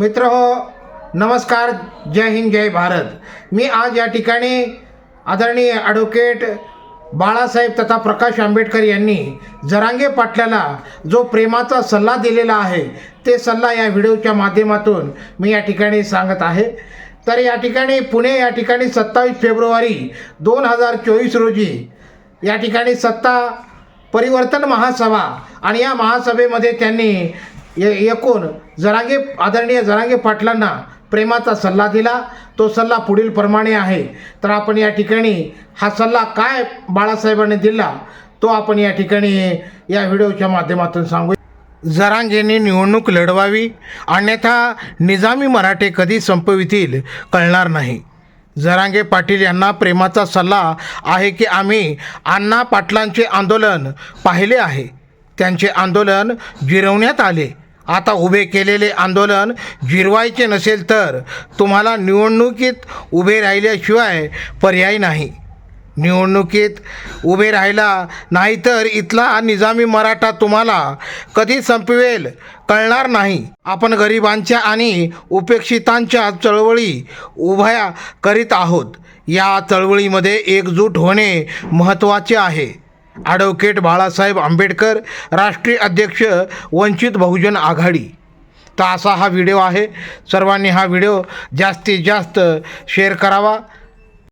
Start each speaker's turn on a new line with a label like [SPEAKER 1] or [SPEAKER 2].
[SPEAKER 1] मित्र हो नमस्कार जय हिंद जय भारत. मी आज या ठिकाणी आदरणीय ॲडव्होकेट बाळासाहेब तथा प्रकाश आंबेडकर यांनी जरांगे पाटलाला जो प्रेमाचा सल्ला दिलेला आहे ते सल्ला या व्हिडिओच्या माध्यमातून मी या ठिकाणी सांगत आहे. तर या ठिकाणी पुणे या ठिकाणी सत्तावीस फेब्रुवारी दोन हजार चोवीस रोजी या ठिकाणी सत्ता परिवर्तन महासभा आणि या महासभेमध्ये त्यांनी एकूण जरांगे आदरणीय जरांगे पाटलांना प्रेमाचा सल्ला दिला. तो सल्ला पुढील प्रमाणे आहे. तर आपण या ठिकाणी हा सल्ला काय बाळासाहेबांनी दिला तो आपण या ठिकाणी या व्हिडिओच्या माध्यमातून सांगू. जरांगेने निवडणूक लढवावी अन्यथा निजामी मराठे कधी संपवितील कळणार नाही. जरांगे पाटील यांना प्रेमाचा सल्ला आहे की आम्ही अण्णा पाटलांचे आंदोलन पाहिले आहे. त्यांचे आंदोलन जिरवण्यात आले. आता उभे केलेले आंदोलन जिरवायचे नसेल तर तुम्हाला निवडणुकीत उभे राहिल्याशिवाय पर्याय नाही. निवडणुकीत उभे राहिला नाहीतर इथला निजामी मराठा तुम्हाला कधी संपवेल कळणार नाही. आपण गरिबांच्या आणि उपेक्षितांच्या चळवळी उभ्या करीत आहोत. या चळवळीमध्ये एकजूट होणे महत्त्वाचे आहे. ॲडव्होकेट बाळासाहेब आंबेडकर राष्ट्रीय अध्यक्ष वंचित बहुजन आघाडी. तर असा हा व्हिडिओ आहे. सर्वांनी हा व्हिडिओ जास्तीत जास्त शेअर करावा.